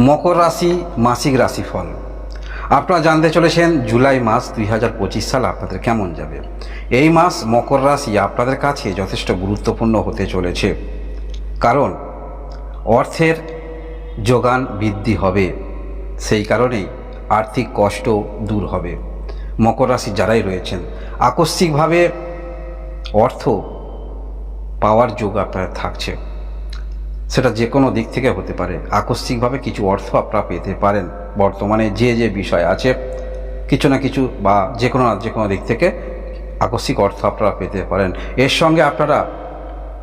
মকর রাশি, মাসিক রাশিফল। আপনারা জানতে চলেছেন জুলাই মাস দুই হাজার পঁচিশ সাল আপনাদের কেমন যাবে। এই মাস মকর রাশি আপনাদের কাছে যথেষ্ট গুরুত্বপূর্ণ হতে চলেছে। কারণ, অর্থের যোগান বৃদ্ধি হবে। সেই কারণেই আর্থিক কষ্ট দূর হবে। মকর রাশি যারাই রয়েছেন, আকস্মিকভাবে অর্থ পাওয়ার যোগ আপনার থাকছে। সেটা যে কোনো দিক থেকে হতে পারে। আকস্মিকভাবে কিছু অর্থ আপনারা পেতে পারেন। বর্তমানে যে যে বিষয় আছে, কিছু না কিছু বা যে কোনো না যে কোনো দিক থেকে আকস্মিক অর্থ আপনারা পেতে পারেন। এর সঙ্গে আপনারা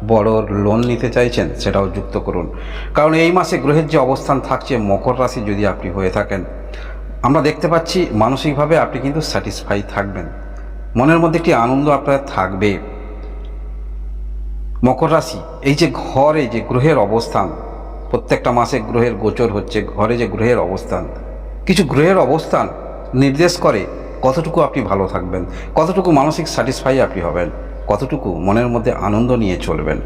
বড় লোন নিতে চাইছেন, সেটাও যুক্ত করুন। কারণ এই মাসে গ্রহের যে অবস্থান থাকছে, মকর রাশি যদি আপনি হয়ে থাকেন, আমরা দেখতে পাচ্ছি মানসিকভাবে আপনি কিন্তু স্যাটিসফাই থাকবেন। মনের মধ্যে একটি আনন্দ আপনার থাকবে। মকর রাশি, এই যে ঘরে যে গ্রহের অবস্থান, প্রত্যেকটা মাসে গ্রহের গোচর হচ্ছে, ঘরে যে গ্রহের অবস্থান। কিছু গ্রহের অবস্থান নির্দেশ করে কতটুকু আপনি ভালো থাকবেন, কতটুকু মানসিক স্যাটিসফাই আপনি হবেন, কতটুকু মনের মধ্যে আনন্দ নিয়ে চলবেন।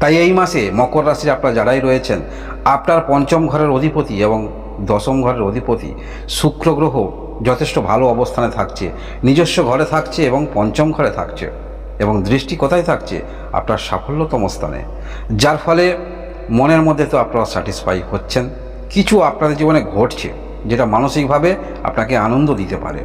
তাই এই মাসে মকর রাশির আপনারা যারাই রয়েছেন, আপনার পঞ্চম ঘরের অধিপতি এবং দশম ঘরের অধিপতি শুক্র গ্রহ যথেষ্ট ভালো অবস্থানে থাকছে, নিজস্ব ঘরে থাকছে এবং পঞ্চম ঘরে থাকছে। এবং দৃষ্টি কোথায় থাকছে আপনার সাফল্যতম স্থানে। যার ফলে মনের মধ্যে তো আপনারা স্যাটিসফাই হচ্ছেন। কিছু আপনাদের জীবনে ঘটছে যেটা মানসিকভাবে আপনাকে আনন্দ দিতে পারে।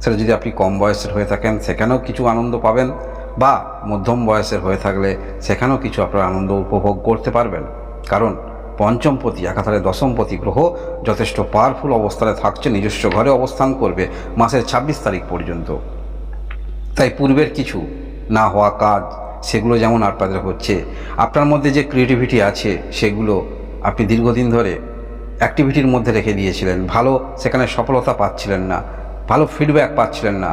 সেটা যদি আপনি কম বয়সের হয়ে থাকেন, সেখানেও কিছু আনন্দ পাবেন বা মধ্যম বয়সের হয়ে থাকলে সেখানেও কিছু আপনার আনন্দ উপভোগ করতে পারবেন। কারণ পঞ্চমপতি, একাধারে দশমপতি গ্রহ যথেষ্ট পাওয়ারফুল অবস্থানে থাকছে, নিজস্ব ঘরে অবস্থান করবে মাসের ছাব্বিশ তারিখ পর্যন্ত। তাই পূর্বের কিছু না হওয়া কাজ, সেগুলো যেমন আপনাদের হচ্ছে, আপনার মধ্যে যে ক্রিয়েটিভিটি আছে, সেগুলো আপনি দীর্ঘদিন ধরে অ্যাক্টিভিটির মধ্যে রেখে দিয়েছিলেন। ভালো, সেখানে সফলতা পাচ্ছিলেন না, ভালো ফিডব্যাক পাচ্ছিলেন না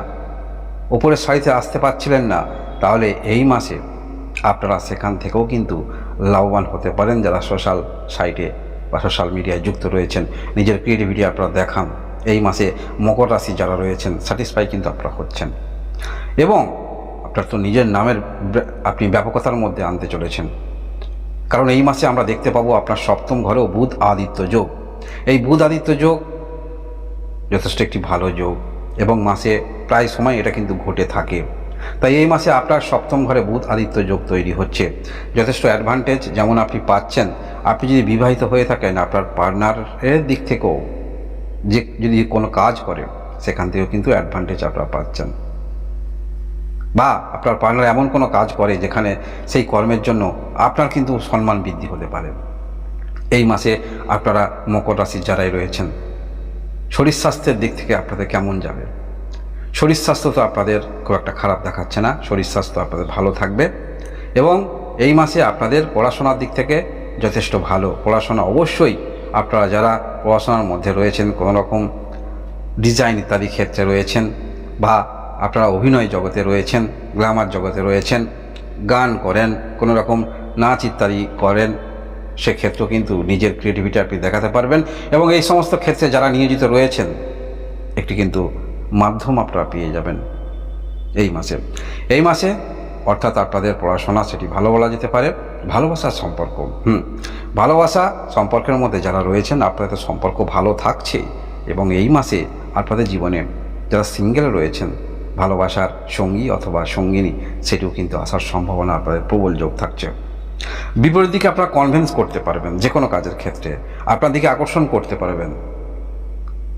ওপরের সারিতে আসতে পারছিলেন না, তাহলে এই মাসে আপনারা সেখান থেকেও কিন্তু লাভবান হতে পারেন যারা সোশ্যাল সাইটে বা সোশ্যাল মিডিয়ায় যুক্ত রয়েছেন। নিজের ক্রিয়েটিভিটি আপনারা দেখান। এই মাসে মকর রাশি যারা রয়েছেন স্যাটিসফাই কিন্তু আপনারা হচ্ছেন। এবং আপনার তো নিজের নামের আপনি ব্যাপকতার মধ্যে আনতে চলেছেন। কারণ এই মাসে আমরা দেখতে পাবো আপনার সপ্তম ঘরেও বুধ আদিত্য যোগ। এই বুধ আদিত্য যোগ যথেষ্ট একটি ভালো যোগ এবং মাসে প্রায় সময় এটা কিন্তু ঘটে থাকে। তাই এই মাসে আপনার সপ্তম ঘরে বুধ আদিত্য যোগ তৈরি হচ্ছে। যথেষ্ট অ্যাডভান্টেজ যেমন আপনি পাচ্ছেন। আপনি যদি বিবাহিত হয়ে থাকেন, আপনার পার্টনারের দিক থেকেও যে যদি কোনো কাজ করে, সেখান থেকেও কিন্তু অ্যাডভান্টেজ আপনারা পাচ্ছেন। বা আপনার পার্টনার এমন কোনো কাজ করে যেখানে সেই কর্মের জন্য আপনার কিন্তু সম্মান বৃদ্ধি হতে পারে। এই মাসে আপনারা মকর রাশির যারাই রয়েছেন, শরীর স্বাস্থ্যের দিক থেকে আপনাদের কেমন যাবে? শরীর স্বাস্থ্য তো আপনাদের খুব একটা খারাপ দেখাচ্ছে না, শরীর স্বাস্থ্য আপনাদের ভালো থাকবে এবং এই মাসে আপনাদের পড়াশোনার দিক থেকে যথেষ্ট ভালো। পড়াশোনা অবশ্যই আপনারা যারা পড়াশোনার মধ্যে রয়েছেন, কোনো রকম ডিজাইন ইত্যাদি ক্ষেত্রে রয়েছেন বা আপনারা অভিনয় জগতে রয়েছেন, গ্ল্যামার জগতে রয়েছেন, গান করেন, কোনো রকম নাচ ইত্যাদি করেন সেক্ষেত্রেও কিন্তু নিজের ক্রিয়েটিভিটি আপনি দেখাতে পারবেন এবং এই সমস্ত ক্ষেত্রে যারা নিয়োজিত রয়েছেন, একটি কিন্তু মাধ্যম আপনারা পেয়ে যাবেন এই মাসে। এই মাসে অর্থাৎ আপনাদের পড়াশোনা সেটি ভালো বলা যেতে পারে, ভালোবাসার সম্পর্ক, হুম, ভালোবাসা সম্পর্কের মধ্যে যারা রয়েছেন, আপনাদের সম্পর্ক ভালো থাকছে এবং এই মাসে আপনাদের জীবনে যারা সিঙ্গেল রয়েছেন ভালোবাসার সঙ্গী অথবা সঙ্গিনী, সেটিও কিন্তু আসার সম্ভাবনা আপনাদের প্রবল যোগ থাকছে। বিপরীত দিকে আপনারা কনভিন্স করতে পারবেন যে কোনো কাজের ক্ষেত্রে, আপনার দিকে আকর্ষণ করতে পারবেন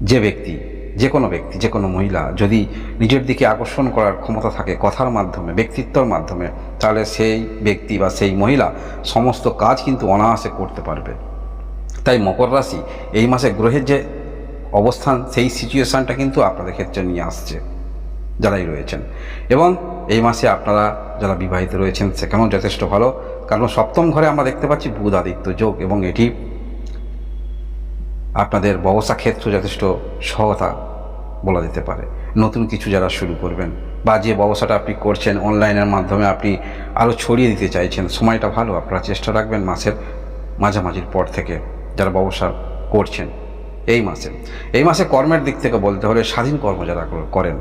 যে ব্যক্তি, যে কোনো ব্যক্তি, যে কোনো মহিলা, যদি নিজের দিকে আকর্ষণ করার ক্ষমতা থাকে কথার মাধ্যমে, ব্যক্তিত্বর মাধ্যমে, তাহলে সেই ব্যক্তি বা সেই মহিলা সমস্ত কাজ কিন্তু অনায়াসে করতে পারবে। তাই মকর রাশি এই মাসে গ্রহের যে অবস্থান, সেই সিচুয়েশানটা কিন্তু আপনাদের ক্ষেত্রে নিয়ে আসছে। যারাই রয়েছেন। এবং এই মাসে আপনারা যারা বিবাহিত রয়েছেন সেখানেও যথেষ্ট ভালো। কারণ সপ্তম ঘরে আমরা দেখতে পাচ্ছি বুধ আদিত্য যোগ এবং এটি আপনাদের ব্যবসা ক্ষেত্র যথেষ্ট সহতা বলা যেতে পারে। নতুন কিছু যারা শুরু করবেন বা যে ব্যবসাটা আপনি করছেন, অনলাইনের মাধ্যমে আপনি আরও ছড়িয়ে দিতে চাইছেন, সময়টা ভালো, আপনারা চেষ্টা রাখবেন মাসের মাঝামাঝির পর থেকে যারা ব্যবসা করছেন এই মাসে। এই মাসে কর্মের দিক থেকে বলতে হলে স্বাধীন কর্ম যারা করেন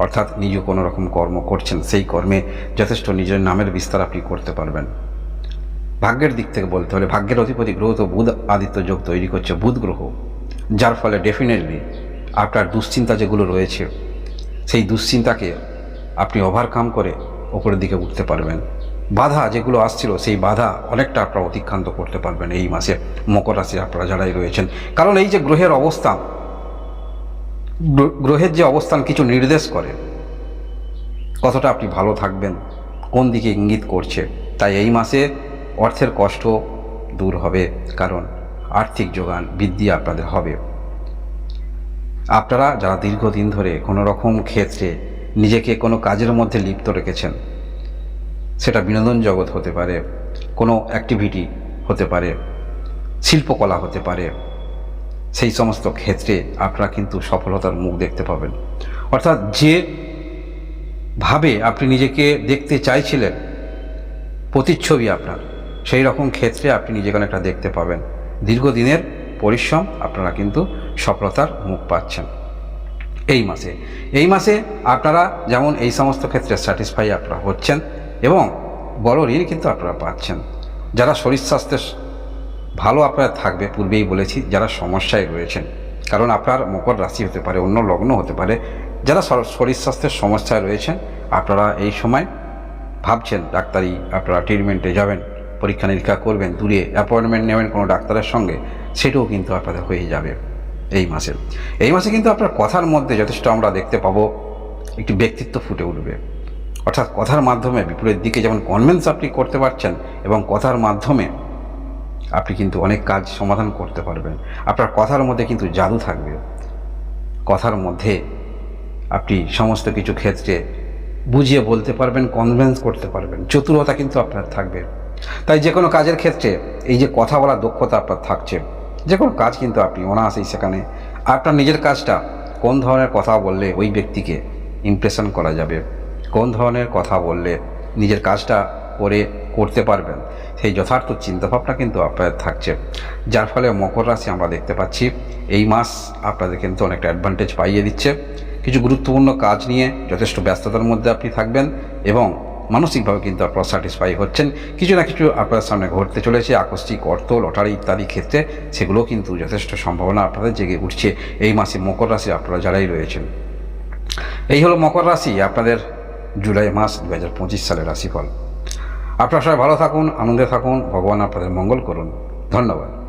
অর্থাৎ নিজ কোনো রকম কর্ম করছেন, সেই কর্মে যথেষ্ট নিজের নামের বিস্তার আপনি করতে পারবেন। ভাগ্যের দিক থেকে বলতে হলে, ভাগ্যের অধিপতি গ্রহ তো বুধ আদিত্য যোগ তৈরি করছে, বুধ গ্রহ। যার ফলে ডেফিনেটলি আপনার দুশ্চিন্তা যেগুলো রয়েছে, সেই দুশ্চিন্তাকে আপনি ওভারকাম করে ওপরের দিকে উঠতে পারবেন। বাধা যেগুলো আসছিল, সেই বাধা অনেকটা আপনারা অতিক্রান্ত করতে পারবেন এই মাসে মকর রাশি আপনারা যারাই রয়েছেন। কারণ এই যে গ্রহের অবস্থান গ্র- গ্রহের যে অবস্থান কিছু নির্দেশ করে কতটা আপনি ভালো থাকবেন, কোন দিকে ইঙ্গিত করছে, তাই এই মাসে অর্থের কষ্ট দূর হবে, কারণ আর্থিক যোগান বৃদ্ধি আপনাদের হবে। আপনারা যারা দীর্ঘদিন ধরে কোনো রকম ক্ষেত্রে নিজেকে কোনো কাজের মধ্যে লিপ্ত রেখেছেন, সেটা বিনোদন জগৎ হতে পারে, কোনো অ্যাক্টিভিটি হতে পারে, শিল্পকলা হতে পারে সেই সমস্ত ক্ষেত্রে আপনারা কিন্তু সফলতার মুখ দেখতে পাবেন। অর্থাৎ যে ভাবে আপনি নিজেকে দেখতে চাইছিলেন, প্রতিচ্ছবি আপনার, সেই রকম ক্ষেত্রে আপনি নিজেকে অনেকটা দেখতে পাবেন। দীর্ঘদিনের পরিশ্রম আপনারা কিন্তু সফলতার মুখ পাচ্ছেন। এই মাসে এই মাসে আপনারা যেমন এই সমস্ত ক্ষেত্রে স্যাটিসফাই আপনারা হচ্ছেন এবং বড় ঋণ কিন্তু আপনারা পাচ্ছেন। যারা শরীর স্বাস্থ্যের ভালো আপনার থাকবে, পূর্বেই বলেছি, যারা সমস্যায় রয়েছেন। কারণ আপনার মকর রাশি হতে পারে, অন্য লগ্ন হতে পারে। যারা শরীর স্বাস্থ্যের সমস্যায় রয়েছেন, আপনারা এই সময় ভাবছেন, ডাক্তারি আপনারা ট্রিটমেন্টে যাবেন, পরীক্ষা নিরীক্ষা করবেন, দূরে অ্যাপয়েন্টমেন্ট নেবেন কোনো ডাক্তারের সঙ্গে, সেটাও কিন্তু আপনাদের হয়ে যাবে এই মাসে। এই মাসে কিন্তু আপনার কথার মধ্যে যথেষ্ট আমরা দেখতে পাবো, একটি ব্যক্তিত্ব ফুটে উঠবে। অর্থাৎ কথার মাধ্যমে বিপরীত দিকে যেমন কনভেন্স আপনি করতে পারছেন, এবং কথার মাধ্যমে আপনি কিন্তু অনেক কাজ সমাধান করতে পারবেন। আপনার কথার মধ্যে কিন্তু জাদু থাকবে। কথার মধ্যে আপনি সমস্ত কিছু ক্ষেত্রে বুঝিয়ে বলতে পারবেন কনভেন্স করতে পারবেন। চতুরতা কিন্তু আপনার থাকবে। তাই যে কোনো কাজের ক্ষেত্রে এই যে কথা বলার দক্ষতা আপনার থাকছে যে কোনো কাজ কিন্তু আপনি অনায়াসেই সেখানে আপনার নিজের কাজটা কোন ধরনের কথা বললে ওই ব্যক্তিকে ইমপ্রেশন করা যাবে, কোন ধরনের কথা বললে নিজের কাজটা করে করতে পারবেন। সেই যথার্থ চিন্তাভাবনা কিন্তু আপনাদের থাকছে। যার ফলে মকর রাশি আমরা দেখতে পাচ্ছি, এই মাস আপনাদের কিন্তু অনেকটা অ্যাডভান্টেজ পাইয়ে দিচ্ছে। কিছু গুরুত্বপূর্ণ কাজ নিয়ে যথেষ্ট ব্যস্ততার মধ্যে আপনি থাকবেন এবং মানসিকভাবে কিন্তু আপনারা স্যাটিসফাই হচ্ছেন। কিছু না কিছু আপনার সামনে ঘটতে চলেছে, আকস্মিক অর্থ লটারি ইত্যাদি ক্ষেত্রে। সেগুলো কিন্তু যথেষ্ট সম্ভাবনা আপনাদের জেগে উঠছে এই মাসে মকর রাশি আপনারা যারাই রয়েছেন। এই হলো মকর রাশি, আপনাদের জুলাই মাস দু হাজার পঁচিশ সালের রাশিফল। আপনারা সবাই ভালো থাকুন আনন্দে থাকুন ভগবান আপনাদের মঙ্গল করুন। ধন্যবাদ।